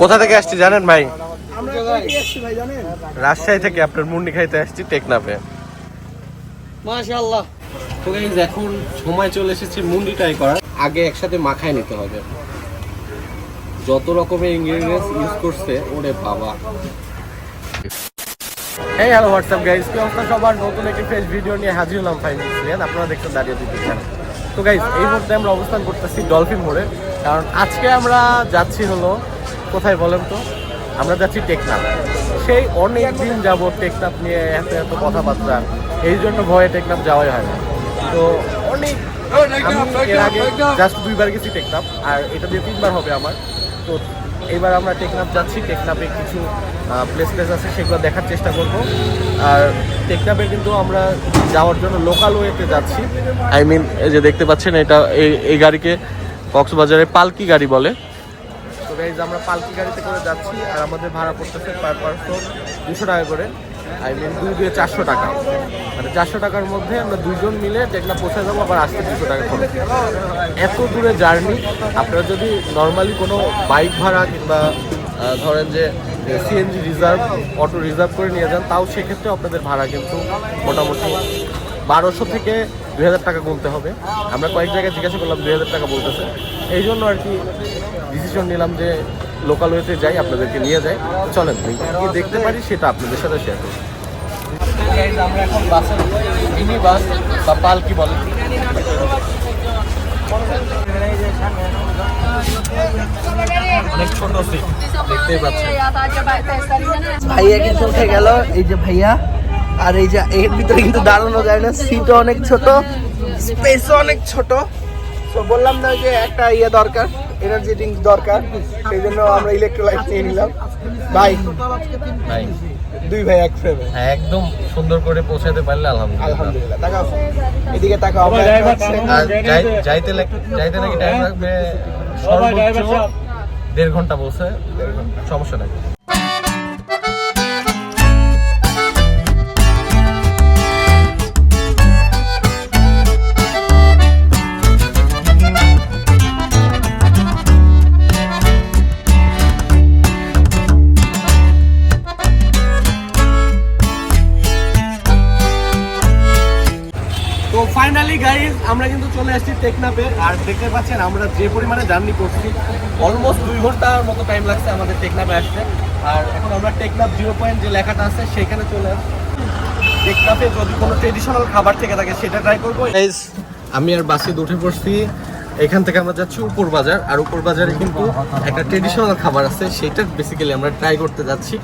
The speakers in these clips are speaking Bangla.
কোথা থেকে আসছি জানেন ভাই? আমরা কোথায় এসেছি ভাই জানেন? রাজশাহী থেকে আপনার মুন্ডি খাইতে আসছি টেকনাফে। মাশাআল্লাহ। তো গাইজ এখন সময় চলে এসেছে মুন্ডি ট্রাই করার আগে একসাথে মাখায় নিতে হবে। যত রকমের ইনগ্রেডিয়েন্টস ইউজ করছে ওরে বাবা। এই হ্যালো হোয়াটসঅ্যাপ গাইজ কি অবস্থা সবার? নতুন একটি ফ্রেশ ভিডিও নিয়ে হাজির হলাম ফাইনাল আপনারা দেখছেন দাঁড়িয়ে দিতে তো গাইজ এই মুহূর্তে আমরা অবস্থান করতেছি ডলফিন মোড়ে। কারণ আজকে আমরা যাচ্ছি হলো, কোথায় বলেন তো? আমরা যাচ্ছি টেকনাফ সেই অনেক দিন যাব টেকনাফ নিয়ে এত এত কথাবার্তা। এই জন্য ভয়ে টেকনাফ যাওয়াই হয় না। তো অনেক আমি এর আগে জাস্ট দুইবার গেছি টেকনাফ আর এটা দিয়ে তিনবার হবে আমার। তো এবার আমরা টেকনাপ যাচ্ছি। টেকনাপে কিছু প্লেস প্লেস আছে সেগুলো দেখার চেষ্টা করব। আর টেকনাপে কিন্তু আমরা যাওয়ার জন্য লোকাল ওয়েতে যাচ্ছি। আই মিন এই যে দেখতে পাচ্ছেন এটা এই এই গাড়িকে কক্সবাজারে পালকি গাড়ি বলে। তো গাইজ আমরা পালকি গাড়িতে করে যাচ্ছি আর আমাদের ভাড়া পড়তেছে পার পার্সন দুশো টাকা করে। আই মিন দুই দুয়ে চারশো টাকা। মানে চারশো টাকার মধ্যে আমরা দুজন মিলে টেকনা পৌঁছে যাব আবার আসতে দুশো টাকা খরচ। এত দূরে জার্নি, আপনারা যদি নর্মালি কোনো বাইক ভাড়া কিংবা ধরেন যে সিএনজি রিজার্ভ অটো রিজার্ভ করে নিয়ে যান, তাও সেক্ষেত্রে আপনাদের ভাড়া কিন্তু মোটামুটি বারোশো থেকে দুই হাজার টাকা গুনতে হবে। আমরা কয়েক জায়গায় জিজ্ঞাসা করলাম, দুই হাজার টাকা বলতেছে। এই জন্য আর কি ডিসিশন নিলাম যে লোকাল ওয়েতে যাই আপনাদেরকে নিয়ে যাই। চলেন কি দেখতে পারি সেটা আপনাদের সাথে শেয়ার করি। আমরা এখন বাসে মিনি বাস বা পালকি বলেন অনেক ছোট সিট দেখতেই পাচ্ছেন। ভাইয়া কিন্তু উঠে গেল এই যে ভাইয়া। আর এই যে এর ভিতরে কিন্তু দাঁড়ানো যায় না সিটও অনেক ছোট স্পেসও অনেক ছোট। তো বললাম না যে একটা ইয়ে দরকার এনার্জি ড্রিঙ্ক দরকার সেই জন্য আমরা ইলেকট্রোলাইট নিয়ে নিলাম। ভাই ভাই। দুই ভাই এক ফ্রেমে হ্যাঁ একদম সুন্দর করে পৌঁছাতে পারলে আলহামদুলিল্লাহ। আলহামদুলিল্লাহ তাকাও। এদিকে তাকাও আমরা যাইতে লাগ- যাইতে নাকি টাইম লাগবে সর্বোচ্চ দেড় ঘণ্টা বলছে সমস্যা নাই। টেকনাফে আর দেখতে পাচ্ছেন আমরা যে পরিমাণে জার্নি করছি অলমোস্ট দুই ঘণ্টার মতো টাইম লাগছে আমাদের টেকনাফে আসতে। আর এখন আমরা টেকনাফ জিরো পয়েন্ট যে লেখাটা আছে সেখানে চলে আসছি টেকনাফে যদি কোনো ট্রেডিশনাল খাবার থেকে থাকে সেটা ট্রাই করব। আমি আর বাসে উঠে পড়ছি। এখান থেকে আমরা যাচ্ছি উপর বাজার আর উপর বাজারে কিন্তু একটা ট্রেডিশনাল খাবার আছে সেটা বেসিক্যালি আমরা ট্রাই করতে যাচ্ছি।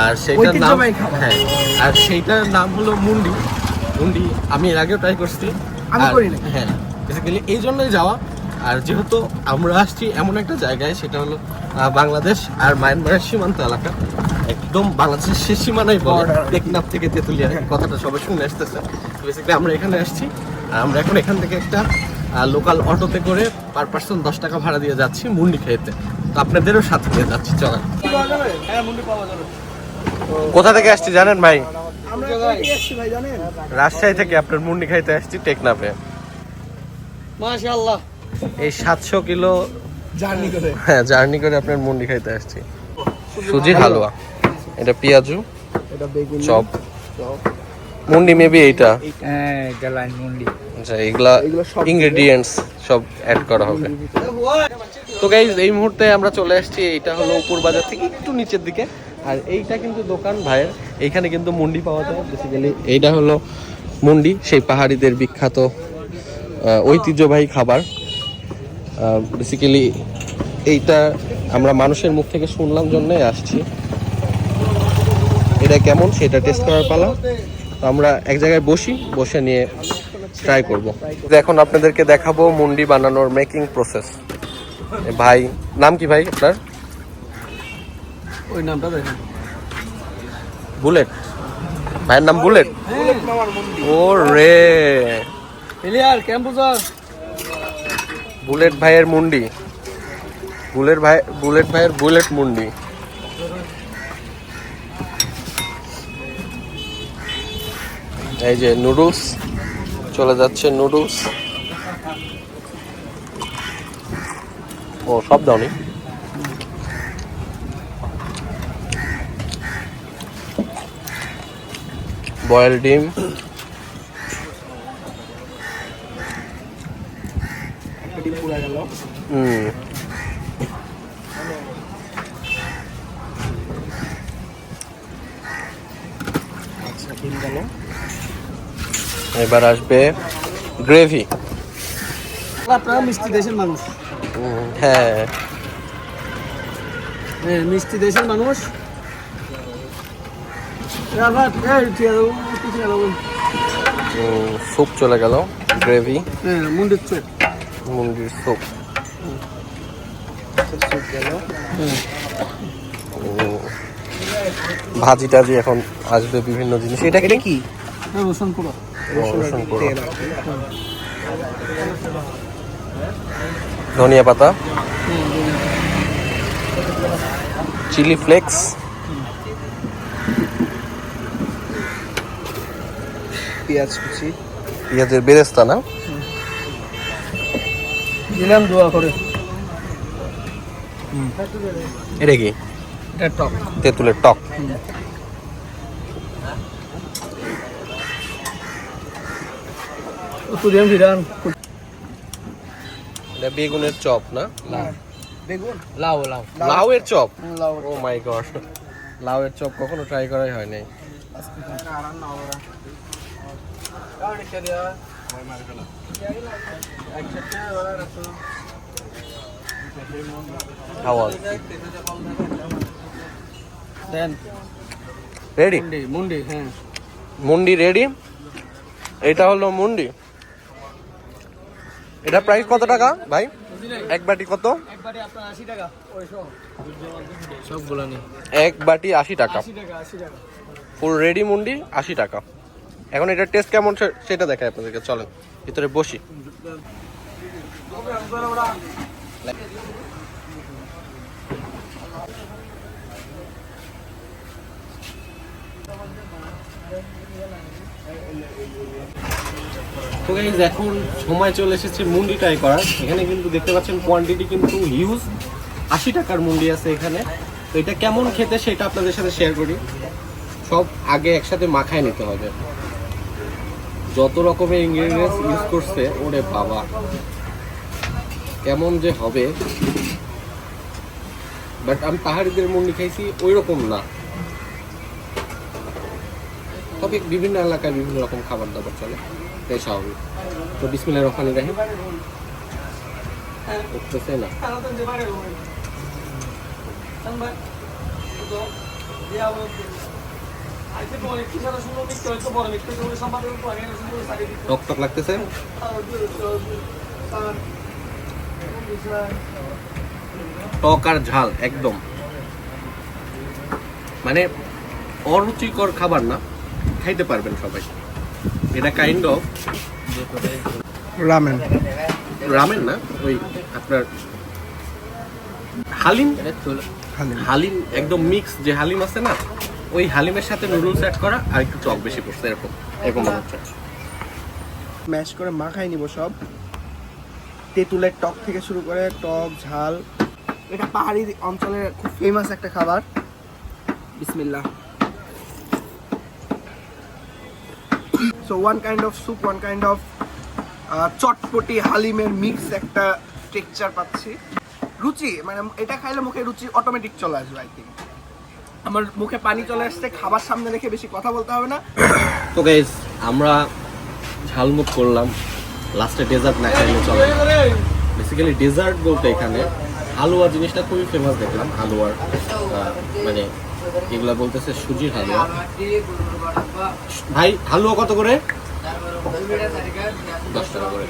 আর সেইটার নাম হ্যাঁ আর সেইটার নাম হলো মুন্ডি। মুন্ডি আমি এর আগেও ট্রাই করছি। হ্যাঁ। বেসিক্যালি এই জন্যই যাওয়া। আর যেহেতু আমরা আসছি এমন একটা জায়গায় সেটা হলো বাংলাদেশ আর মায়ানমারের সীমান্ত এলাকা। একদম বাংলাদেশের শেষ সীমানাই বলে। Border। টেকনাফ থেকে তেতুলিয়া কথাটা সবাই শুনে আসতেছে। বেসিক্যালি আমরা এখানে আসছি। আর আমরা এখন এখান থেকে একটা লোকাল অটোতে করে পার পার্সন দশ টাকা ভাড়া দিয়ে যাচ্ছি মুন্ডি খেতে। তো আপনাদেরও সাথে নিয়ে যাচ্ছি চলেন। হ্যাঁ মুন্ডি পাওয়া যাবে। কোথা থেকে আসছি জানেন ভাই? আমরা কোথায় এসেছি ভাই জানেন? রাজশাহী থেকে আপনার মুন্ডি খাইতে আসছি টেকনাফে। মাশাআল্লাহ। এই সাতশো কিলো জার্নি করে। হ্যাঁ জার্নি করে আপনার মুন্ডি খাইতে আসছি। সুজির হালুয়া। এটা পেঁয়াজু এটা বেগুন। চপ। মুন্ডি মেবি এইটা। হ্যাঁ এটা লাইন মুন্ডি। আচ্ছা এগুলা সব ইনগ্রেডিয়েন্টস সব অ্যাড করা হবে। তো গাইজ এই মুহূর্তে আমরা চলে আসছি এইটা হলো উপর বাজার থেকে একটু নিচের দিকে। আর এইটা কিন্তু দোকান ভাইয়ের। এইখানে কিন্তু মুন্ডি পাওয়া যায় বেসিক্যালি এইটা হলো মুন্ডি সেই পাহাড়িদের বিখ্যাত ঐতিহ্যবাহী খাবার। বেসিক্যালি এইটা আমরা মানুষের মুখ থেকে শুনলাম জন্যই আসছি। এটা কেমন সেটা টেস্ট করার পালা। তো আমরা এক জায়গায় বসি বসে নিয়ে ট্রাই করব। এখন আপনাদেরকে দেখাবো মুন্ডি বানানোর মেকিং প্রসেস ভাই নাম কি ভাই আপনার? ওই নামটা দেখেন। বুলেট। ভাইয়ের নাম বুলেট? মুন্ডি ও রে প্লেয়ার ক্যাম্পুজার বুলেট ভাইয়ের মুন্ডি। বুলেট ভাই, বুলেট ভাইয়ের বুলেট মুন্ডি। এই যে নুডলস, চলে যাচ্ছে নুডলস। ও, সব দাওনি। বয়েল ডিম। গেল। আচ্ছা ডিম গেল। এবার আসবে গ্রেভি। আপনারা মিষ্টি দেশের মানুষ। হ্যাঁ। মিষ্টি দেশের মানুষ। স্যুপ চলে গেল গ্রেভি। হ্যাঁ মুন্ডির চোখ। মুরগির স্যুপ গেল ভাজি টাজি এখন আসবে বিভিন্ন জিনিস এটা এটা কি? রসুন পুরো রসুন পুরো। ধনিয়া পাতা। Chilli flakes. পেঁয়াজ কুচি। পেঁয়াজের বেরেস্তা না? দিলাম দোয়া করে। এটা কি? এটা টক। তেঁতুলের টক। তুলিয়াম ফিরান এটা বেগুনের চপ না? বেগুন? লাউ লাউ। লাউয়ের চপ? লাউ ও মাই গড। লাউয়ের চপ কখনো ট্রাই করাই হয় নাই। দেন রেডি মুন্ডি মুন্ডি হ্যাঁ। মুন্ডি রেডি এটা হলো মুন্ডি। এটা প্রাইস কত টাকা ভাই? এক বাটি কত? এক বাটি আশি টাকা। ফুল রেডি মুন্ডি আশি টাকা। এখন এটা টেস্ট কেমন সেটা দেখায় আপনাদেরকে, চলেন, ভিতরে বসি। এখন সময় চলে এসেছে মুন্ডি ট্রাই করার। এখানে কিন্তু দেখতে পাচ্ছেন কোয়ান্টিটি কিন্তু হিউজ আশি টাকার মুন্ডি আছে এখানে। তো এটা কেমন খেতে সেটা আপনাদের সাথে শেয়ার করি। সব আগে একসাথে মাখায় নিতে হবে। যত রকমের ইনগ্রেডিয়েন্টস ইউজ করছে, ওরে বাবা। কেমন যে হবে। বাট আমি পাহাড়িদের মুন্ডি খাইছি ওই রকম না। তবে বিভিন্ন এলাকায় বিভিন্ন রকম খাবার দাবার চলে। তাই স্বাভাবিক। তো বিসমিল্লাহ রহমান রাহিম। উঠতেছে না। টক টক লাগতেছে? টক আর ঝাল একদম। মানে অরুচিকর খাবার না খাইতে পারবেন সবাই। এটা কাইন্ড অফ রামেন রামেন না? ওই আপনার হালিম? হালিম। একদম মিক্স যে হালিম আছে না? ওই হালিমের সাথে নুডলস অ্যাড করা আর একটু টক বেশি পড়ছে এরকম এরকম হচ্ছে ম্যাশ করে মাখাই নিব সব। তেঁতুলের টক থেকে শুরু করে টক ঝাল। এটা পাহাড়ি অঞ্চলের খুব ফেমাস একটা খাবার। বিসমিল্লাহ। So one kind of soup one kind of chotpoti হালিমের mix একটা টেক্সচার পাচ্ছি। রুচি মানে এটা খাইলে মুখে রুচি অটোমেটিক চলে আসবে আই থিঙ্ক আমার মুখে পানি চলে আসছে, খাবার সামনে রেখে বেশি কথা বলতে হবে না। তো গাইজ আমরা ঝালমুখ করলাম। লাস্টে ডেজার্ট না খাইলে চলে বেসিক্যালি ডেজার্ট বলতে এখানে হালুয়া জিনিসটা খুবই ফেমাস দেখলাম, হালুয়ার। মানে এগুলা বলতেছে সুজির হালুয়া। ভাই, হালুয়া কত করে? দশ টাকা করে।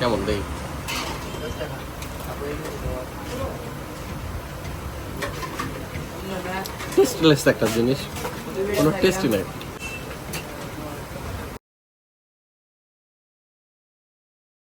কেমন দেই? টেস্টলেস একটা জিনিস কোনো টেস্টই নাই